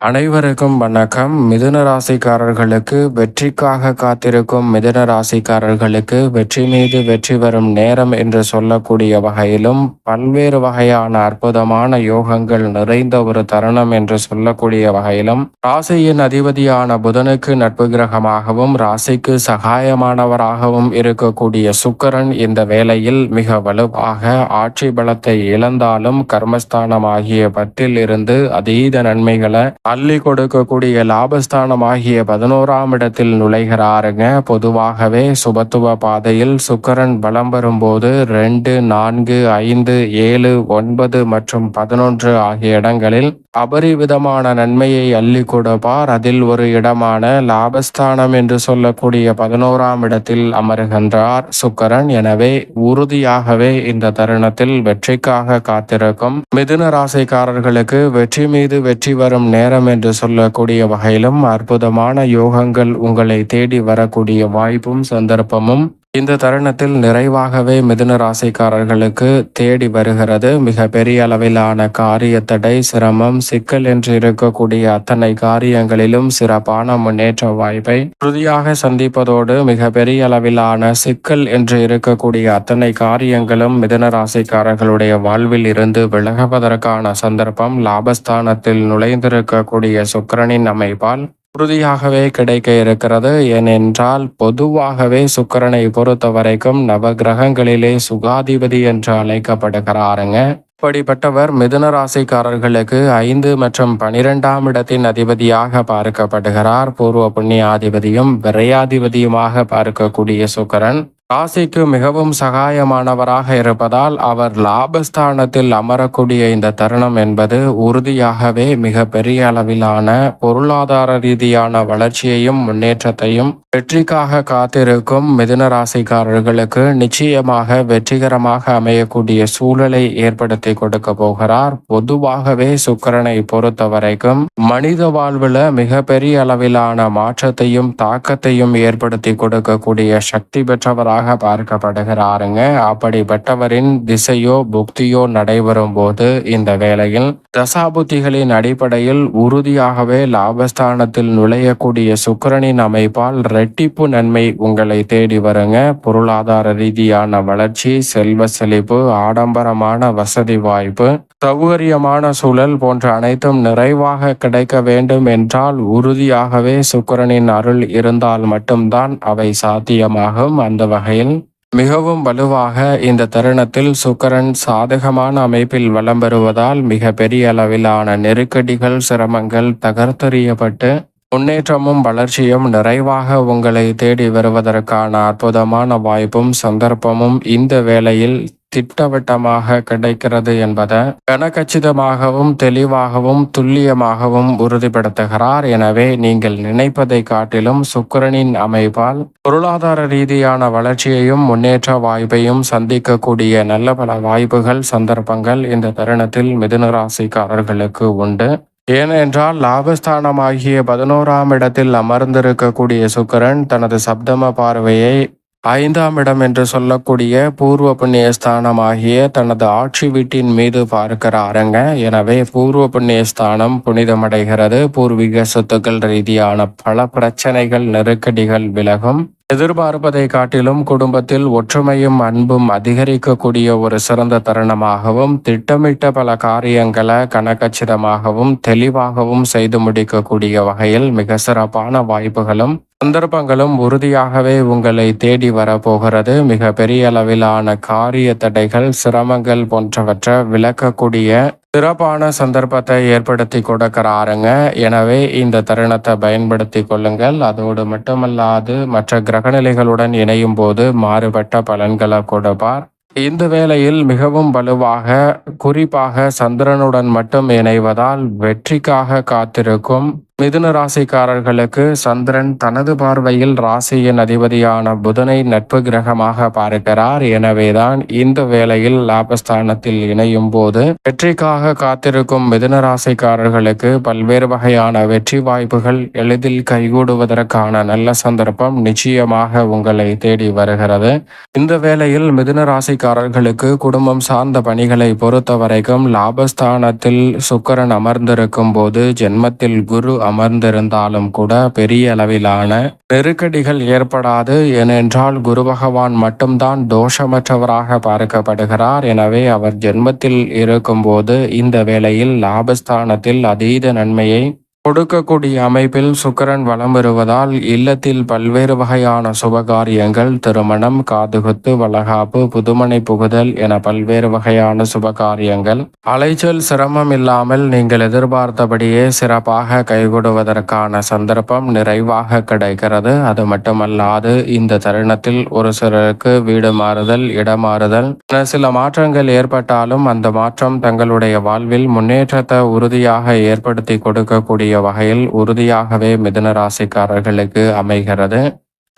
அனைவருக்கும் வணக்கம். மிதுன ராசிக்காரர்களுக்கு வெற்றிக்காக காத்திருக்கும் மிதுன ராசிக்காரர்களுக்கு வெற்றி மீது வெற்றி வரும் நேரம் என்று சொல்லக்கூடிய வகையிலும் பல்வேறு வகையான அற்புதமான யோகங்கள் நிறைந்த ஒரு தருணம் என்று சொல்லக்கூடிய வகையிலும் ராசியின் அதிபதியான புதனுக்கு நட்பு கிரகமாகவும் ராசிக்கு சகாயமானவராகவும் இருக்கக்கூடிய சுக்கரன் இந்த வேளையில் மிக வலுவாக ஆட்சி பலத்தை இழந்தாலும் கர்மஸ்தானம் ஆகிய பத்தில் இருந்து அதீத நன்மைகளை அள்ளி கொடுக்கக்கூடிய லாபஸ்தானம் ஆகிய பதினோராம் இடத்தில் நுழைகிறாருங்க. பொதுவாகவே சுபத்துவ பாதையில் சுக்கரன் பலம் வரும்போது ரெண்டு நான்கு ஐந்து ஏழு ஒன்பது மற்றும் பதினொன்று ஆகிய இடங்களில் அபரிவிதமான நன்மையை அள்ளி கொடுப்பார். அதில் ஒரு இடமான லாபஸ்தானம் என்று சொல்லக்கூடிய பதினோராம் இடத்தில் அமருகின்றார் சுக்கரன். எனவே உறுதியாகவே இந்த தருணத்தில் வெற்றிக்காக காத்திருக்கும் மிதுன ராசிக்காரர்களுக்கு வெற்றி மீது வெற்றி வரும் நேரம் என்று சொல்லக்கூடிய வகையிலும் அற்புதமான யோகங்கள் உங்களை தேடி வரக்கூடிய வாய்ப்பும் சந்தர்ப்பமும் இந்த தருணத்தில் நிறைவாகவே மிதுன ராசிக்காரர்களுக்கு தேடி வருகிறது. மிக பெரிய அளவிலான காரிய தடை சிரமம் சிக்கல் என்று இருக்கக்கூடிய அத்தனை காரியங்களிலும் சிறப்பான முன்னேற்ற வாய்ப்பை உறுதியாக சந்திப்பதோடு மிக பெரிய அளவிலான சிக்கல் என்று இருக்கக்கூடிய அத்தனை காரியங்களும் மிதுன ராசிக்காரர்களுடைய வாழ்வில் இருந்து விலகுவதற்கான சந்தர்ப்பம் லாபஸ்தானத்தில் நுழைந்திருக்கக்கூடிய சுக்கரனின் அமைப்பால் உறுதியாகவே கிடைக்க இருக்கிறது. ஏனென்றால் பொதுவாகவே சுக்கரனை பொறுத்த வரைக்கும் நவ கிரகங்களிலே சுகாதிபதி என்று அழைக்கப்படுகிறாருங்க. அப்படிப்பட்டவர் மிதுன ராசிக்காரர்களுக்கு ஐந்து மற்றும் பனிரெண்டாம் இடத்தின் அதிபதியாக பார்க்கப்படுகிறார். பூர்வ புண்ணியாதிபதியும் விரையாதிபதியுமாக பார்க்கக்கூடிய சுக்கரன். ராசிக்கு மிகவும் சகாயமானவராக இருப்பதால் அவர் லாபஸ்தானத்தில் அமரக்கூடிய இந்த தருணம் என்பது உறுதியாகவே மிக பெரிய அளவிலான பொருளாதார ரீதியான வளர்ச்சியையும் முன்னேற்றத்தையும் வெற்றிக்காக காத்திருக்கும் மிதுன ராசிக்காரர்களுக்கு நிச்சயமாக வெற்றிகரமாக அமையக்கூடிய சூழலை ஏற்படுத்தி கொடுக்க போகிறார். பொதுவாகவே சுக்கரனை பொறுத்த வரைக்கும் மனித வாழ்வுல மிக பெரிய அளவிலான மாற்றத்தையும் தாக்கத்தையும் ஏற்படுத்தி கொடுக்கக்கூடிய சக்தி பெற்றவராக நபராக பார்க்கப்படுகிறாருங்க. அப்படிப்பட்டவரின் திசையோ புக்தியோ நடைபெறும் போது இந்த வேளையில் தசாபுத்திகளின் அடிப்படையில் உறுதியாகவே லாபஸ்தானத்தில் நுழையக்கூடிய சுக்கரனின் அமைப்பால் ரெட்டிப்பு நன்மை உங்களை தேடி வருங்க. பொருளாதார ரீதியான வளர்ச்சி செல்வ செழிப்பு ஆடம்பரமான வசதி வாய்ப்பு சௌகரியமான சூழல் போன்ற அனைத்தும் நிறைவாக கிடைக்க வேண்டும் என்றால் உறுதியாகவே சுக்கரனின் அருள் இருந்தால் மட்டும்தான் அவை சாத்தியமாகும். அந்த வகையில் மிகவும் வலுவாக இந்த தருணத்தில் சுக்கரன் சாதகமான அமைப்பில் வலம் பெறுவதால் மிக பெரிய அளவிலான நெருக்கடிகள் சிரமங்கள் தகர்த்தறியப்பட்டு முன்னேற்றமும் வளர்ச்சியும் நிறைவாக உங்களை தேடி வருவதற்கான அற்புதமான வாய்ப்பும் சந்தர்ப்பமும் இந்த வேளையில் திட்டவட்டமாக கிடைக்கிறது என்பதை கனகச்சிதமாகவும் தெளிவாகவும் துல்லியமாகவும் உறுதிப்படுத்துகிறார். எனவே நீங்கள் நினைப்பதை காட்டிலும் சுக்கரனின் அமைப்பால் பொருளாதார ரீதியான வளர்ச்சியையும் முன்னேற்ற வாய்ப்பையும் சந்திக்கக்கூடிய நல்ல பல வாய்ப்புகள் சந்தர்ப்பங்கள் இந்த தருணத்தில் மிதுன ராசிக்காரர்களுக்கு உண்டு. ஏனென்றால் லாபஸ்தானமாகிய பதினோராம் இடத்தில் அமர்ந்திருக்கக்கூடிய சுக்கரன் தனது சப்தம பார்வையை ஐந்தாம் இடம் என்று சொல்லக்கூடிய பூர்வ புண்ணிய ஸ்தானமாகிய தனது ஆட்சி வீட்டின் மீது பார்க்கிறாருங்க. எனவே பூர்வ புண்ணிய ஸ்தானம் புனிதமடைகிறது. பூர்வீக சொத்துக்கள் ரீதியான பல பிரச்சனைகள் நெருக்கடிகள் விலகும். எதிர்பார்ப்பதை காட்டிலும் குடும்பத்தில் ஒற்றுமையும் அன்பும் அதிகரிக்கக்கூடிய ஒரு சிறந்த தருணமாகவும் திட்டமிட்ட பல காரியங்களை கனகச்சிதமாகவும் தெளிவாகவும் செய்து முடிக்கக்கூடிய வகையில் மிக சிறப்பான வாய்ப்புகளும் சந்தர்ப்பங்களும் உறுதியாகவே உங்களை தேடி வரப்போகிறது. மிக பெரிய அளவிலான காரிய தடைகள் சிரமங்கள் போன்றவற்றை விளக்கக்கூடிய சிறப்பான சந்தர்ப்பத்தை ஏற்படுத்தி கொடுக்கிறாருங்க. எனவே இந்த தருணத்தை பயன்படுத்தி கொள்ளுங்கள். அதோடு மட்டுமல்லாது மற்ற கிரகநிலைகளுடன் இணையும் போது மாறுபட்ட பலன்களை கொடுப்பார். இந்த வேளையில் மிகவும் வலுவாக குறிப்பாக சந்திரனுடன் மட்டும் இணைவதால் வெற்றிக்காக காத்திருக்கும் மிதுன ராசிக்காரர்களுக்கு சந்திரன் தனது பார்வையில் ராசியின் அதிபதியான புதனை நட்பு கிரகமாக பார்க்கிறார். எனவேதான் இந்த வேளையில் லாபஸ்தானத்தில் இணையும் போது வெற்றிக்காக காத்திருக்கும் மிதுன ராசிக்காரர்களுக்கு பல்வேறு வகையான வெற்றி வாய்ப்புகள் எளிதில் கைகூடுவதற்கான நல்ல சந்தர்ப்பம் நிச்சயமாக உங்களை தேடி வருகிறது. இந்த வேளையில் மிதுன ராசிக்காரர்களுக்கு குடும்பம் சார்ந்த பணிகளை பொறுத்த வரைக்கும் லாபஸ்தானத்தில் சுக்கரன் அமர்ந்திருக்கும் போது ஜென்மத்தில் குரு அமர்ந்திருந்தாலும் கூட பெரிய அளவிலான நெருக்கடிகள் ஏற்படாது ஏனென்றால் குரு பகவான் மட்டும்தான் தோஷமற்றவராக பார்க்கப்படுகிறார். எனவே அவர் ஜென்மத்தில் இருக்கும்போது இந்த வேளையில் லாபஸ்தானத்தில் அதீத நன்மையை கொடுக்கக்கூடிய அமைப்பில் சுக்கரன் வலம் வருவதால் இல்லத்தில் பல்வேறு வகையான சுபகாரியங்கள் திருமணம் காதுகுத்து வளகாப்பு புதுமனை புகுதல் என பல்வேறு வகையான சுபகாரியங்கள். அலைச்சல் சிரமம் இல்லாமல் நீங்கள் எதிர்பார்த்தபடியே சிறப்பாக கைகூடுவதற்கான சந்தர்ப்பம் நிறைவாக கிடைக்கிறது. அது மட்டுமல்லாது இந்த தருணத்தில் ஒரு சிலருக்கு வீடு மாறுதல் இடமாறுதல் என சில மாற்றங்கள் ஏற்பட்டாலும் அந்த மாற்றம் தங்களுடைய வாழ்வில் முன்னேற்றத்தை உறுதியாக ஏற்படுத்தி கொடுக்கக்கூடிய வகையில் உறுதியாகவே மிதுன ராசிக்காரர்களுக்கு அமைகிறது.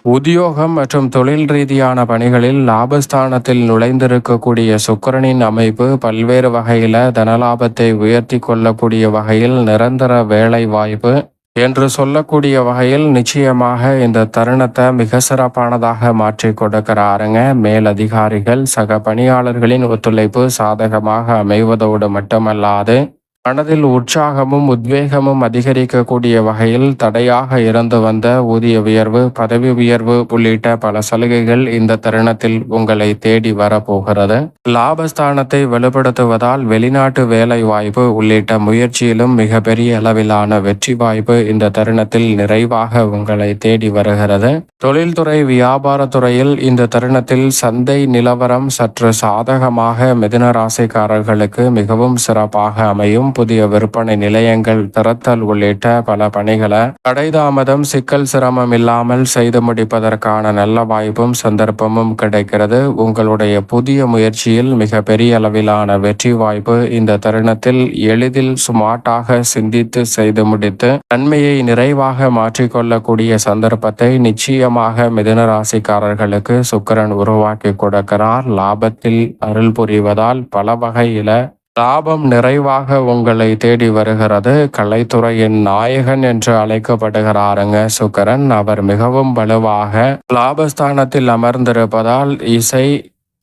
உத்தியோகம் மற்றும் தொழில் ரீதியான பணிகளில் லாபஸ்தானத்தில் நுழைந்திருக்கக்கூடிய சுக்கிரனின் அமைப்பு பல்வேறு வகையில தனலாபத்தை உயர்த்தி கொள்ளக்கூடிய வகையில் நிரந்தர வேலை வாய்ப்பு என்று சொல்லக்கூடிய வகையில் நிச்சயமாக இந்த தருணத்தை மிக சிறப்பானதாக மாற்றி கொடுக்கிறாருங்க. மேலதிகாரிகள் சக பணியாளர்களின் ஒத்துழைப்பு சாதகமாக அமைவதோடு மட்டுமல்லாது மனதில் உற்சாகமும் உத்வேகமும் அதிகரிக்கக்கூடிய வகையில் தடையாக இருந்து வந்த ஊதிய உயர்வு பதவி உயர்வு உள்ளிட்ட பல சலுகைகள் இந்த தருணத்தில் உங்களை தேடி வரப்போகிறது. லாபஸ்தானத்தை வலுப்படுத்துவதால் வெளிநாட்டு வேலை வாய்ப்பு உள்ளிட்ட முயற்சியிலும் மிகப்பெரிய அளவிலான வெற்றி வாய்ப்பு இந்த தருணத்தில் நிறைவாக உங்களை தேடி வருகிறது. தொழில்துறை வியாபாரத்துறையில் இந்த தருணத்தில் சந்தை நிலவரம் சற்று சாதகமாக மிதுன ராசிக்காரர்களுக்கு மிகவும் சிறப்பாக அமையும். புதிய விற்பனை நிலையங்கள் திறத்தல் உள்ளிட்ட பல பணிகளை தடைதாமதம் சிக்கல் சிரமம் இல்லாமல் செய்து முடிப்பதற்கான நல்ல வாய்ப்பும் சந்தர்ப்பமும் கிடைக்கிறது. உங்களுடைய புதிய முயற்சியில் மிக பெரிய அளவிலான வெற்றி வாய்ப்பு இந்த தருணத்தில் எளிதில் சுமார்ட்டாக சிந்தித்து செய்து முடித்து நன்மையை நிறைவாக மாற்றிக்கொள்ளக்கூடிய சந்தர்ப்பத்தை நிச்சயமாக மிதுன ராசிக்காரர்களுக்கு சுக்கரன் உருவாக்கி கொடுக்கிறார். லாபத்தில் அருள் புரிவதால் பல வகையில லாபம் நிறைவாக உங்களை தேடி வருகிறது. கலைத்துறையின் நாயகன் என்று அழைக்கப்படுகிறாருங்க சுக்கரன். அவர் மிகவும் வலுவாக லாபஸ்தானத்தில் அமர்ந்திருப்பதால் இசை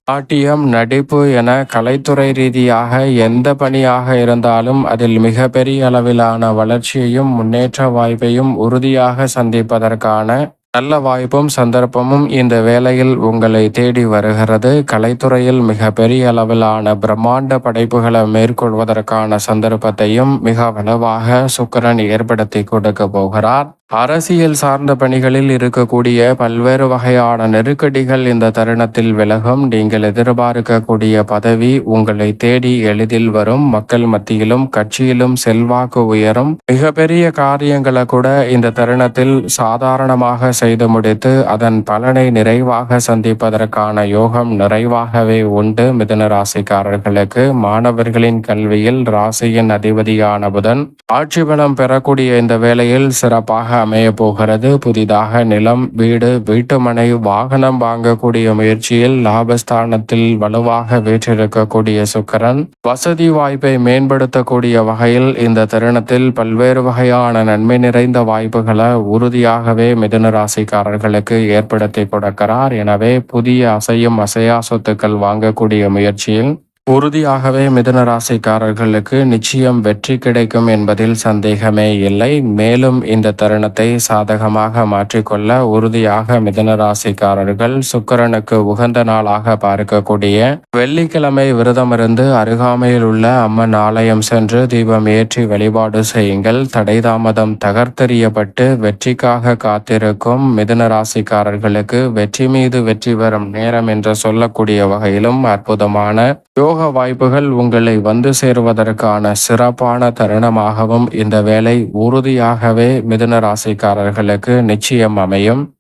நாட்டியம் நடிப்பு என கலைத்துறை ரீதியாக எந்த பணியாக இருந்தாலும் அதில் மிகப்பெரிய அளவிலான வளர்ச்சியையும் முன்னேற்ற வாய்ப்பையும் உறுதியாக சந்திப்பதற்கான நல்ல வாய்ப்பும் சந்தர்ப்பமும் இந்த வேளையில் உங்களை தேடி வருகிறது. கலைத்துறையில் மிக பெரிய அளவிலான பிரம்மாண்ட படைப்புகளை மேற்கொள்வதற்கான சந்தர்ப்பத்தையும் மிக வலுவாக சுக்கரன் ஏற்படுத்தி கொடுக்க போகிறார். அரசியல் சார்ந்த பணிகளில் இருக்கக்கூடிய பல்வேறு வகையான நெருக்கடிகள் இந்த தருணத்தில் விலகும். நீங்கள் எதிர்பார்க்கக்கூடிய பதவி உங்களை தேடி எளிதில் வரும். மக்கள் மத்தியிலும் கட்சியிலும் செல்வாக்கு உயரும். மிகப்பெரிய காரியங்களை கூட இந்த தருணத்தில் சாதாரணமாக செய்து முடித்து அதன் பலனை நிறைவாக சந்திப்பதற்கான யோகம் நிறைவாகவே உண்டு. மிதுன ராசிக்காரர்களுக்கு மாணவர்களின் கல்வியில் ராசியின் அதிபதியான புதன் ஆட்சி பலம் பெறக்கூடிய இந்த வேளையில் சிறப்பாக அமைய போகிறது. புதிதாக நிலம் வீடு வீட்டுமனை வாகனம் வாங்கக்கூடிய முயற்சியில் லாபஸ்தானத்தில் வலுவாக வீற்றிருக்கக்கூடிய சுக்கரன் வசதி வாய்ப்பை மேம்படுத்தக்கூடிய வகையில் இந்த தருணத்தில் பல்வேறு வகையான நன்மை நிறைந்த வாய்ப்புகளை உறுதியாகவே மிதுன ராசிக்காரர்களுக்கு ஏற்படுத்தி கொடுக்கிறார். எனவே புதிய அசையும் அசையா சொத்துக்கள் வாங்கக்கூடிய முயற்சியில் உறுதியாகவே மிதுன ராசிக்காரர்களுக்கு நிச்சயம் வெற்றி கிடைக்கும் என்பதில் சந்தேகமே இல்லை. மேலும் இந்த தருணத்தை சாதகமாக மாற்றிக்கொள்ள உறுதியாக மிதுன ராசிக்காரர்கள் சுக்கரனுக்கு உகந்த நாளாக பார்க்கக்கூடிய வெள்ளிக்கிழமை விரதமிருந்து அருகாமையில் உள்ள அம்மன் ஆலயம் சென்று தீபம் ஏற்றி வழிபாடு செய்யுங்கள். தடைதாமதம் தகர்த்தெறியப்பட்டு வெற்றிக்காக காத்திருக்கும் மிதுன ராசிக்காரர்களுக்கு வெற்றி மீது வெற்றி பெறும் நேரம் என்று சொல்லக்கூடிய வகையிலும் அற்புதமான யோக வாய்ப்புகள் உங்களை வந்து சேருவதற்கான சிறப்பான தருணமாகவும் இந்த வேலை உறுதியாகவே மிதுன ராசிக்காரர்களுக்கு நிச்சயம் அமையும்.